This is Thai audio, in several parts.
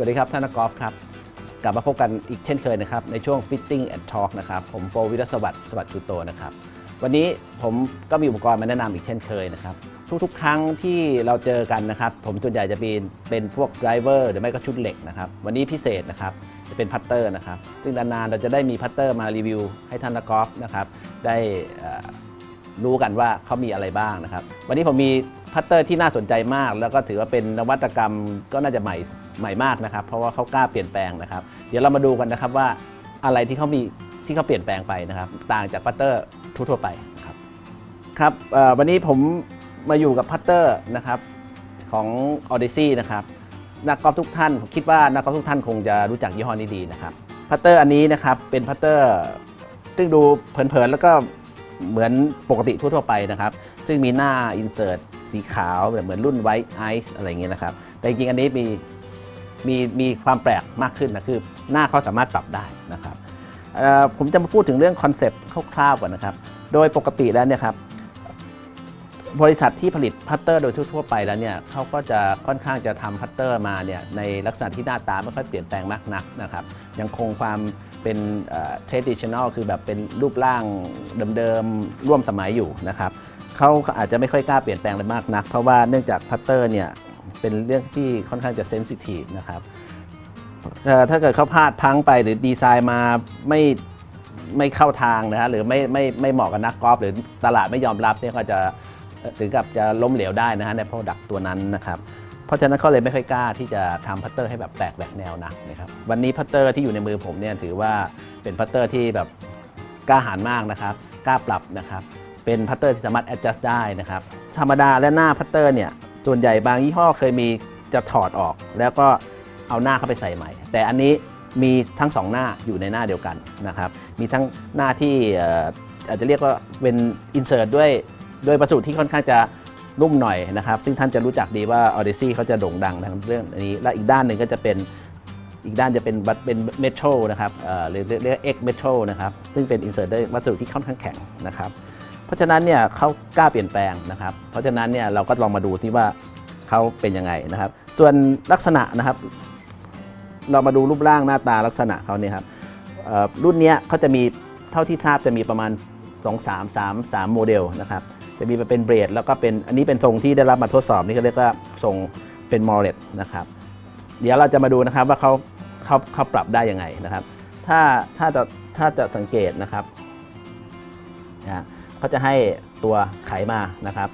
วัสดีครับท่านนักกอล์ฟครับ กลับมาพบกันอีกเช่นเคยนะครับ ในช่วง Fitting and Talk นะครับ ผมโปรวิรสวัสดิ์สวัสดิ์ชูโตนะครับ วันนี้ผมก็มีอุปกรณ์มาแนะนำอีกเช่นเคยนะครับ ทุกๆ ครั้งที่เราเจอกันนะครับ ผมส่วนใหญ่จะเป็นเป็นพวกไดรเวอร์หรือไม่ก็ชุดเหล็กนะครับ วันนี้พิเศษนะครับจะเป็นพัตเตอร์นะครับ ซึ่งนานๆเราจะได้มีพัตเตอร์มารีวิวให้ท่านนักกอล์ฟนะครับได้รู้กันว่าเขามีอะไรบ้างนะครับ วันนี้ผมมีพัตเตอร์ที่น่าสนใจมาก แล้วก็ถือว่าเป็นนวัตกรรมก็น่าจะใหม่ ใหม่มากนะครับ เพราะว่าเขากล้าเปลี่ยนแปลงนะครับ เดี๋ยวเรามาดูกันนะครับว่าอะไรที่เขามีที่เขาเปลี่ยนแปลงไปนะครับ ต่างจากพัตเตอร์ทั่วไปครับครับวันนี้ผมมาอยู่กับพัตเตอร์นะครับของ Odyssey นะครับนักกอล์ฟทุกท่านผมคิดว่านักกอล์ฟทุกท่านคงจะรู้จักยี่ห้อนี้ดีนะครับพัตเตอร์อันนี้นะครับเป็นพัตเตอร์ซึ่งดูเผินๆแล้วก็เหมือนปกติทั่วๆไปนะครับ ซึ่งมีหน้าอินเสิร์ตสีขาวแบบเหมือนรุ่นไวท์ไอซ์อะไรอย่างเงี้ยนะครับ แต่จริงอันนี้มี มีมีความแปลกมากขึ้นนะคือหน้าเขาสามารถปรับได้นะครับผมจะมาพูดถึงเรื่องคอนเซปต์คร่าวๆก่อนนะครับ โดยปกติแล้วเนี่ยครับบริษัทที่ผลิตพัตเตอร์โดยทั่วๆไปแล้วเนี่ยเขาก็จะค่อนข้างจะทำพัตเตอร์มาเนี่ยในลักษณะที่หน้าตาไม่ค่อยเปลี่ยนแปลงมากนักนะครับยังคงความเป็นเอ่อ traditional คือแบบเป็นรูปร่างเดิมๆร่วมสมัยอยู่นะครับเขาอาจจะไม่ค่อยกล้าเปลี่ยนแปลงอะไรมากนัก เพราะว่าเนื่องจากพัตเตอร์เนี่ย เป็นเรื่องที่ค่อนข้างจะเซนซิทีฟนะครับเอ่ถ้าเกิดเขาพลาดพังไปหรือดีไซน์มาไม่ไม่เข้าทางนะฮะหรือไม่ไม่ไม่เหมาะกับนักกอล์ฟหรือตลาดไม่ยอมรับเนี่ยก็จะถึงกับจะล้มเหลวได้นะฮะใน Product ตัวนั้นนะครับเพราะฉะนั้นเขาเลยไม่ค่อยกล้าที่จะทำพัตเตอร์ให้แบบแปลกแหวกแนวนะนะครับวันนี้พัตเตอร์ที่อยู่ในมือผมเนี่ยถือว่าเป็นพัตเตอร์ที่แบบกล้าหาญมากนะครับกล้าปรับนะครับเป็นพัตเตอร์ที่สามารถ adjust ได้นะครับธรรมดาและหน้าพัตเตอร์เนี่ย ส่วนใหญ่บางยี่ห้อเคยมีจะถอดออก แล้วก็เอาหน้าเข้าไปใส่ใหม่ แต่อันนี้มีทั้งสองหน้าอยู่ในหน้าเดียวกันนะครับมีทั้งหน้าที่อาจจะเรียกว่าเป็น insert ด้วยโดยประสูตรที่ค่อนข้างจะนุ่มหน่อยนะครับ ซึ่งท่านจะรู้จักดีว่า Odyssey เขาจะโด่งดังทางเรื่องนี้ และอีกด้านหนึ่งก็จะเป็นอีกด้านจะเป็นบัตเป็นเมทัลนะครับเอ่อหรือเรียก X metal นะครับ ซึ่งเป็น insert ด้วยวัสดุที่ค่อนข้างแข็งนะครับ เพราะฉะนั้นเนี่ยเขากล้าเปลี่ยนแปลงนะครับ เพราะฉะนั้นเนี่ยเราก็ลองมาดูซิว่าเขาเป็นยังไงนะครับ ส่วนลักษณะนะครับ เรามาดูรูปร่างหน้าตาลักษณะเขาเนี่ยครับรุ่นเนี้ยเขาจะมีเท่าที่ทราบจะมีประมาณ 2 3 3 3 โมเดลนะครับจะมีเป็นเบรดแล้วก็เป็นอันนี้เป็นทรงที่ได้รับมาทดสอบนี่เขาเรียกว่าทรงเป็นมอลเลตนะครับ เดี๋ยวเราจะมาดูนะครับว่าเขาเขาเขาปรับได้ยังไงนะครับ ถ้าถ้าจะถ้าจะสังเกตนะครับนะ เขาจะให้ตัวไขมานะครับ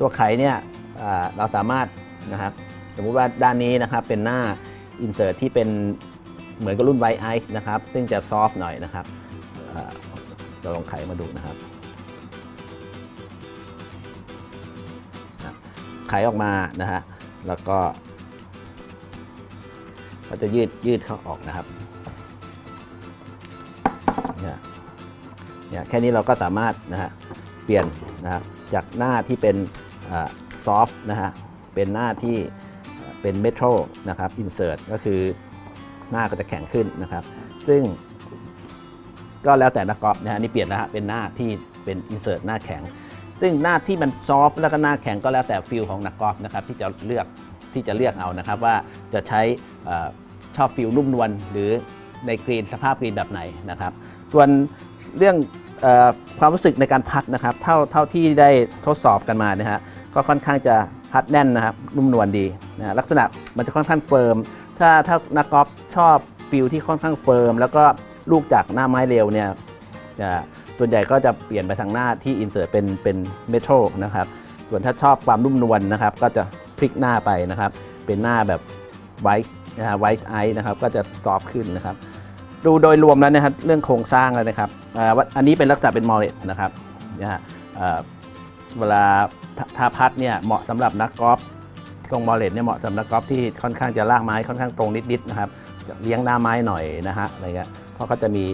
ตัวไขเนี่ยเราสามารถนะครับสมมุติว่าด้านนี้นะครับเป็นหน้าอินเ r t ที่เป็นเหมือนกับรุ่นไวไอซ์นะครับ ซึ่งจะซอฟต์หน่อยนะครับเราลองไขมาดูนะครับ ไขออกมานะฮะแล้วก็เราจะยืดยืดเขาออกนะครับ เนี่ยแค่นี้เราก็สามารถนะฮะเปลี่ยนนะฮะจากหน้าที่เป็นซอฟต์นะฮะเป็นหน้าที่เป็นเมทัลนะครับอินเสิร์ตก็คือหน้าก็จะแข็งขึ้นนะครับ ซึ่งก็แล้วแต่นักกอล์ฟนะฮะนี่เปลี่ยนแล้วฮะเป็นหน้าที่เป็นอินเสิร์ตหน้าแข็ง ซึ่งหน้าที่มันซอฟต์แล้วก็หน้าแข็งก็แล้วแต่ฟิลของนักกอล์ฟนะครับที่จะเลือกที่จะเลือกเอานะครับว่าจะใช้อชอบฟิลนุ่มนวลหรือในกรีนสภาพกรีนแบบไหนนะครับ ส่วนเรื่อง ความรู้สึกในการพัดนะครับ เท่าเท่าที่ได้ทดสอบกันมานะฮะก็ค่อนข้างจะพัดแน่นนะครับนุ่มนวลดีนะลักษณะมันจะค่อนข้างเฟิร์มถ้าถ้านักกอล์ฟชอบฟิลที่ค่อนข้างเฟิร์มแล้วก็ลูกจากหน้าไม้เร็วเนี่ยจะส่วนใหญ่ก็จะเปลี่ยนไปทางหน้าที่อินเสิร์ตเป็นเป็นเมทัลนะครับส่วนถ้าชอบความนุ่มนวลนะครับ ก็จะพลิกหน้าไปนะครับ เป็นหน้าแบบไวท์นะฮะไวท์ไอนะครับก็จะซอฟขึ้นนะครับ ดูโดยรวมแล้วนะครับเรื่องโครงสร้างแล้วนะครับ อันนี้เป็นลักษณะเป็นมอลเลตนะครับนะฮะเวลาถ้าพัดเนี่ยเหมาะสำหรับนักกอล์ฟทรงมอลเลตเนี่ยเหมาะสำหรับนักกอล์ฟที่ค่อนข้างจะลากไม้ค่อนข้างตรงนิดๆนะครับเลี้ยงหน้าไม้หน่อยนะฮะอะไรเงี้ยเพราะเขาจะมี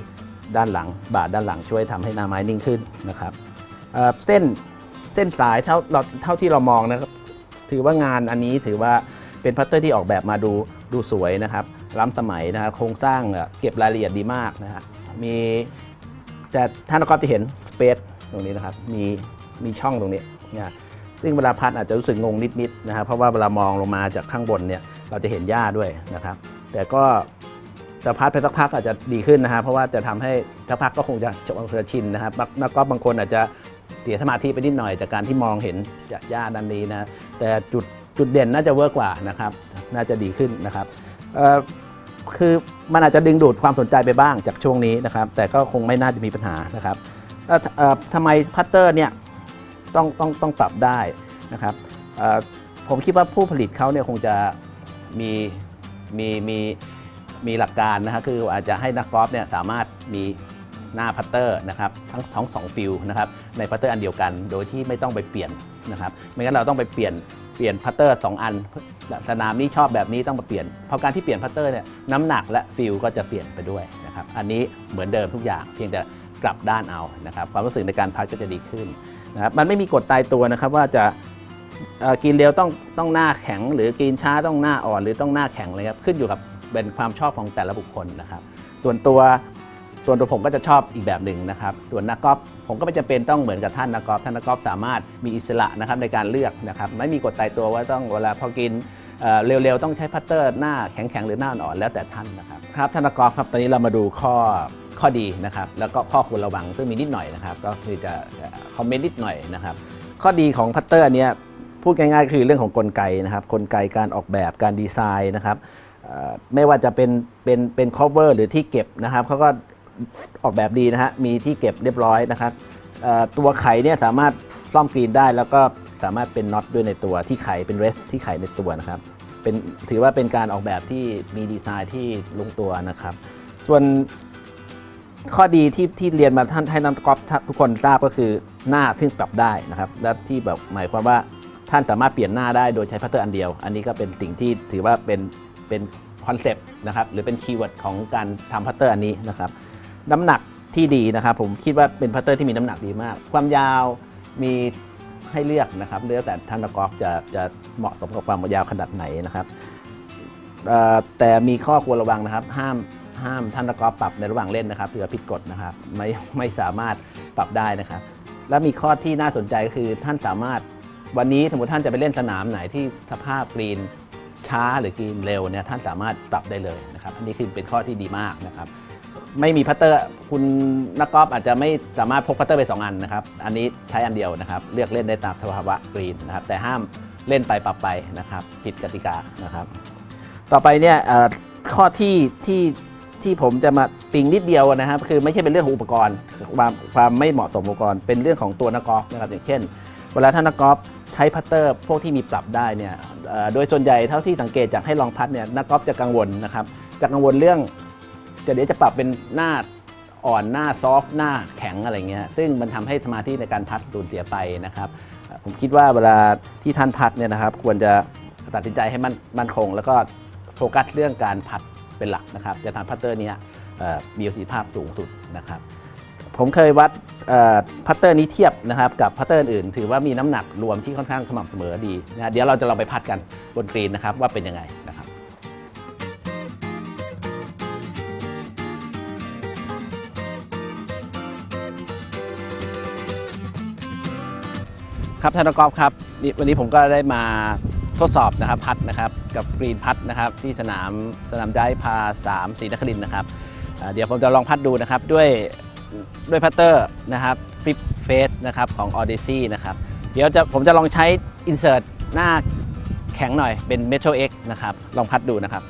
ด้านหลังบาดด้านหลังช่วยทำให้หน้าไม้นิ่งขึ้นนะครับเเส้นเส้นสายเท่าเราเท่าที่เรามองนะครับถือว่างานอันนี้ถือว่าเป็นพัตเตอร์ที่ออกแบบมาดูดูสวยนะครับล้ำสมัยนะครับโครงสร้างเก็บรายละเอียดดีมากนะฮะมี แต่ท่านักกอล์ฟจะเห็นสเปซตรงนี้นะครับ มีมีช่องตรงนี้นะซึ่งเวลาพัดอาจจะรู้สึกงงนิดๆนะครับเพราะว่าเวลามองลงมาจากข้างบนเนี่ยเราจะเห็นหญ้าด้วยนะครับ แต่ก็จะพัดไปสักพักอาจจะดีขึ้นนะฮะเพราะว่าจะทำให้สักพักก็คงจะจะชินนะครับนักกกอล์ฟบางคนอาจจะเสียสมาธิไปนิดหน่อยจากการที่มองเห็นหญ้าด้านนี้นะแต่จุดจุดเด่นน่าจะเวิร์กกว่านะครับ น่าจะดีขึ้นนะครับ คือมันอาจจะดึงดูดความสนใจไปบ้างจากช่วงนี้นะครับ แต่ก็คงไม่น่าจะมีปัญหานะครับเอ่อเอ่อทำไมพัตเตอร์เนี่ยต้องต้องต้องปรับได้นะครับเอ่อผมคิดว่าผู้ผลิตเขาเนี่ยคงจะมีมีมีมีหลักการนะครับคืออาจจะให้นักกอล์ฟเนี่ยสามารถมีหน้าพัตเตอร์นะครับทั้งทั้งสองฟิลนะครับในพัตเตอร์อันเดียวกัน โดยที่ไม่ต้องไปเปลี่ยนนะครับไม่งั้นเราต้องไปเปลี่ยน เปลี่ยนพัตเตอร์สองอัน สนามนี้ชอบแบบนี้ต้องมาเปลี่ยน เพราะการที่เปลี่ยนพัตเตอร์เนี่ยน้ำหนักและฟิลก็จะเปลี่ยนไปด้วยนะครับ อันนี้เหมือนเดิมทุกอย่างเพียงแต่กลับด้านเอานะครับ ความรู้สึกในการพัดก็จะดีขึ้นนะครับ มันไม่มีกฎตายตัวนะครับว่าจะกินเร็วต้องต้องหน้าแข็ง หรือกินช้าต้องหน้าอ่อน หรือต้องหน้าแข็งเลยครับ ขึ้นอยู่กับเป็นความชอบของแต่ละบุคคลนะครับ ส่วนตัว ส่วนตัวผมก็จะชอบอีกแบบหนึ่งนะครับ ส่วนนักกอล์ฟผมก็ไม่จำเป็นต้องเหมือนกับท่านนักกอล์ฟท่านนักกอล์ฟสามารถมีอิสระนะครับในการเลือกนะครับไม่มีกฎตายตัวว่าต้องเวลาพอกินเร็วๆ ต้องใช้พัตเตอร์หน้าแข็งๆ หรือหน้าอ่อนแล้วแต่ท่านนะครับครับท่านนักกอล์ฟครับตอนนี้เรามาดูข้อข้อดีนะครับแล้วก็ข้อควรระวังซึ่งมีนิดหน่อยนะครับก็คือจะคอมเมนต์นิดหน่อยนะครับข้อดีของพัตเตอร์เนี้ยพูดง่ายๆ คือเรื่องของกลไกนะครับกลไกการออกแบบการดีไซน์นะครับไม่ว่าจะเป็นเป็นเป็น cover หรือที่เก็บนะครับเขาก็ ออกแบบดีนะฮะ มีที่เก็บเรียบร้อยนะครับตัวไขเนี่ยสามารถซ่อมกรีนได้แล้วก็สามารถเป็นน็อตด้วยในตัวที่ไขเป็นเรสที่ไขในตัวนะครับเป็นถือว่าเป็นการออกแบบที่มีดีไซน์ที่ลงตัวนะครับ ส่วนข้อดีที่ที่เรียนมาท่านให้นักกอล์ฟทุกคนทราบก็คือหน้าที่ปรับได้นะครับ และที่แบบหมายความว่าท่านสามารถเปลี่ยนหน้าได้โดยใช้พัตเตอร์อันเดียว อันนี้ก็เป็นสิ่งที่ถือว่าเป็นเป็นคอนเซปต์นะครับหรือเป็นคีย์เวิร์ดของการทำพัตเตอร์อันนี้นะครับ น้ำหนักที่ดีนะครับผมคิดว่าเป็นพัตเตอร์ที่มีน้ำหนักดีมาก ความยาวมีให้เลือกนะครับเลือกแต่ท่านนักกอล์ฟจะจะเหมาะสมกับความยาวขนาดไหนนะครับเอ่อแต่มีข้อควรระวังนะครับ ห้ามห้ามท่านนักกอล์ฟปรับในระหว่างเล่นนะครับเผื่อผิดกฎนะครับไม่ไม่สามารถปรับได้นะครับ และมีข้อที่น่าสนใจคือท่านสามารถวันนี้สมมติท่านจะไปเล่นสนามไหนที่สภาพกรีนช้าหรือกรีนเร็วเนี่ยท่านสามารถปรับได้เลยนะครับอันนี้คือเป็นข้อที่ดีมากนะครับ ไม่มีพัตเตอร์ คุณนักกอล์ฟอาจจะไม่สามารถพกพัตเตอร์ไปสองอันนะครับ อันนี้ใช้อันเดียวนะครับ เลือกเล่นได้ตามสภาวะกรีนนะครับ แต่ห้ามเล่นไปปรับไปนะครับ ผิดกติกานะครับ ต่อไปเนี่ยข้อที่ที่ที่ผมจะมาติงนิดเดียวนะครับ คือไม่ใช่เป็นเรื่องของอุปกรณ์ความความไม่เหมาะสมอุปกรณ์ เป็นเรื่องของตัวนักกอล์ฟนะครับอย่างเช่น เวลาท่านนักกอล์ฟใช้พัตเตอร์พวกที่มีปรับได้เนี่ยโดยส่วนใหญ่เท่าที่สังเกตจากให้ลองพัดเนี่ยนักกอล์ฟจะกังวลนะครับจะกังวลเรื่อง จะเดี๋ยวจะปรับเป็นหน้าอ่อนหน้าซอฟต์หน้าแข็งอะไรเงี้ยซึ่งมันทำให้สมาธิในการพัดสูญเสียไปนะครับ ผมคิดว่าเวลาที่ท่านพัดเนี่ยนะครับ ควรจะตัดสินใจให้มันมั่นคง แล้วก็โฟกัสเรื่องการพัดเป็นหลักนะครับ จะทำพัตเตอร์นี้มีประสิทธิภาพสูงสุดนะครับ ผมเคยวัดพัตเตอร์นี้เทียบนะครับกับพัตเตอร์อื่น ถือว่ามีน้ำหนักรวมที่ค่อนข้างสม่ำเสมอดีนะเดี๋ยวเราจะลองไปพัดกันบนกรีนนะครับว่าเป็นยังไง ครับท่านนักกอล์ฟครับวันนี้ผมก็ได้มาทดสอบนะครับพัดนะครับกับกรีนพัดนะครับที่สนามสนามได้พา3ศรีนครินนะครับเดี๋ยวผมจะลองพัดดูนะครับด้วยด้วยพัตเตอร์นะครับฟิปเฟสนะครับของ Odyssey นะครับเดี๋ยวจะผมจะลองใช้ insert หน้าแข็งหน่อยเป็น Metro X นะครับลองพัดดูนะครับ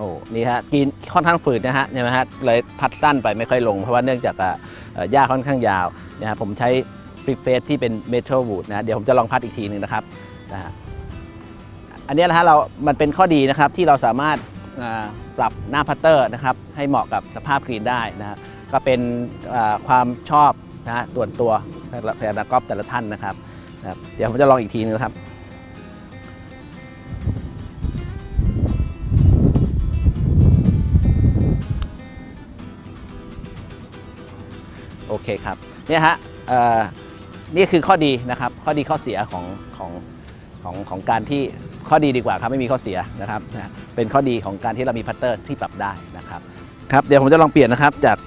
โอ้นี่ฮะกินค่อนข้างฝืดนะฮะใช่ไหมฮะเลยพัดสั้นไปไม่ค่อยลง เพราะว่าเนื่องจากอะหญ้าค่อนข้างยาวนะฮะผมใช้ฟลิปเฟสที่เป็นเมทัลวูดนะเดี๋ยวผมจะลองพัดอีกทีหนึ่งนะครับนะฮะอันนี้นะฮะเรา มันเป็นข้อดีนะครับที่เราสามารถปรับหน้าพัตเตอร์นะครับให้เหมาะกับสภาพกรีนได้นะก็เป็นความชอบนะส่วนตัวแต่ละกอล์ฟแต่ละท่านนะครับนะครับเดี๋ยวผมจะลองอีกทีนึงนะครับ คครับเนี่ยฮะนี่คือข้อดีนะครับ ข้อดีข้อเสียของของของของการที่ข้อดีดีกว่าครับไม่มีข้อเสียนะครับเป็นข้อดีของการที่เรามีพัตเตอร์ที่ปรับได้นะครับครับเดี๋ยวผมจะลองเปลี่ยนนะครับจาก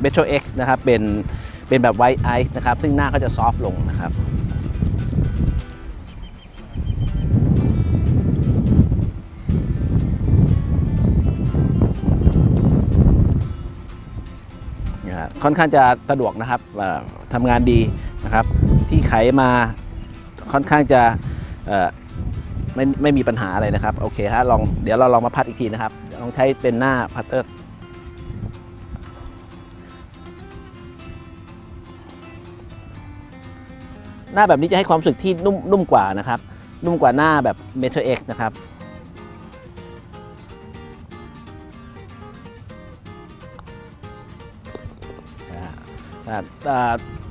เมโทรเอ็กซ์นะครับเป็นเป็นแบบไวท์ไอซ์นะครับซึ่งหน้าก็จะซอฟต์ลงนะครับ ค่อนข้างจะสะดวกนะครับเอ่อทำงานดีนะครับ ที่ไขมาค่อนข้างจะไม่ไม่มีปัญหาอะไรนะครับโอเคฮะลองเดี๋ยวเราลองมาพัดอีกทีนะครับลองใช้เป็นหน้าพัตเตอร์หน้าแบบนี้จะให้ความรู้สึกที่นุ่มนุ่มกว่านะครับ นุ่มกว่าหน้าแบบ m e t a X นะครับ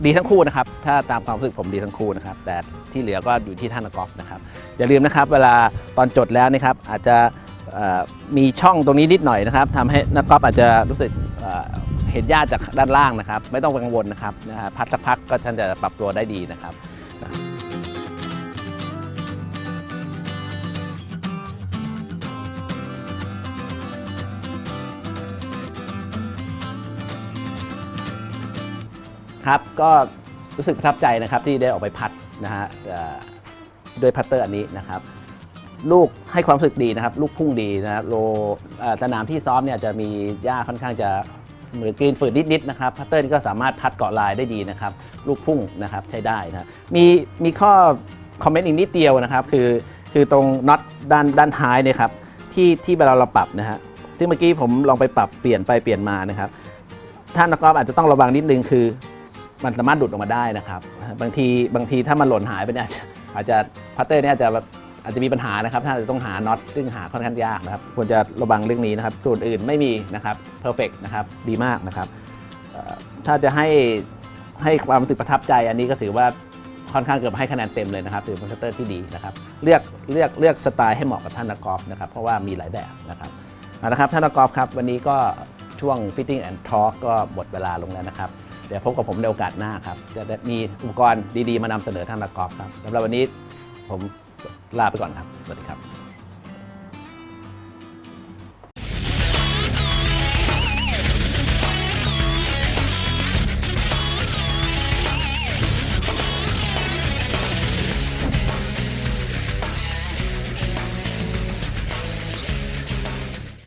ดีทั้งคู่นะครับ ถ้าตามความรู้สึกผมดีทั้งคู่นะครับ แต่ที่เหลือก็อยู่ที่ท่านักกอล์ฟนะครับ อย่าลืมนะครับ เวลาตอนจดแล้วนะครับ อาจจะมีช่องตรงนี้นิดหน่อยนะครับทำให้นักกอล์ฟอาจจะรู้สึกเห็นยาดจากด้านล่างนะครับ ไม่ต้องกังวลนะครับพักสักพักก็ท่านจะปรับตัวได้ดีนะครับ ครับก็รู้สึกประทับใจนะครับที่ได้ออกไปพัดนะฮะด้วยพัตเตอร์อันนี้นะครับ ลูกให้ความรู้สึกดีนะครับ ลูกพุ่งดีนะโลสนามที่ซ้อมเนี่ยจะมีหญ้าค่อนข้างจะเหมือนกรีนฝืดนิดๆนะครับพัตเตอร์นี่ก็สามารถพัดเกาะลายได้ดีนะครับ ลูกพุ่งนะครับใช้ได้นะมีมีข้อคอมเมนต์อีกนิดเดียวนะครับ คือคือตรงน็อตด้านด้านท้ายเนี่ยครับที่ที่เวลาเราปรับนะฮะซึ่งเมื่อกี้ผมลองไปปรับเปลี่ยนไปเปลี่ยนมานะครับท่านนักกอล์ฟอาจจะต้องระวังนิดนึงคือ มันสามารถดุดออกมาได้นะครับ บางทีบางทีถ้ามันหล่นหายไปเนี่ยอาจจะพัตเตอร์เนี่ยอาจจะแบบอาจจะมีปัญหานะครับ ถ้าจะต้องหาน็อตซึ่งหาค่อนข้างยากนะครับ ควรจะระวังเรื่องนี้นะครับ ส่วนอื่นไม่มีนะครับเพอร์เฟกนะครับดีมากนะครับถ้าจะให้ให้ความรู้สึกประทับใจอันนี้ก็ถือว่าค่อนข้างเกือบให้คะแนนเต็มเลยนะครับถือเป็นพัตเตอร์ที่ดีนะครับเลือกเลือกเลือกสไตล์ให้เหมาะกับท่านนักกอล์ฟนะครับเพราะว่ามีหลายแบบนะครับเอาละครับท่านนักกอล์ฟครับวันนี้ก็ช่วง Fitting and Talk ก็หมดเวลาลงแล้วนะครับ เดี๋ยวพบกับผมในโอกาสหน้าครับ จะมีอุปกรณ์ดีๆ มานำเสนอท่านนักกอล์ฟครับสำหรับวันนี้ผมลาไปก่อนครับ สวัสดีครับ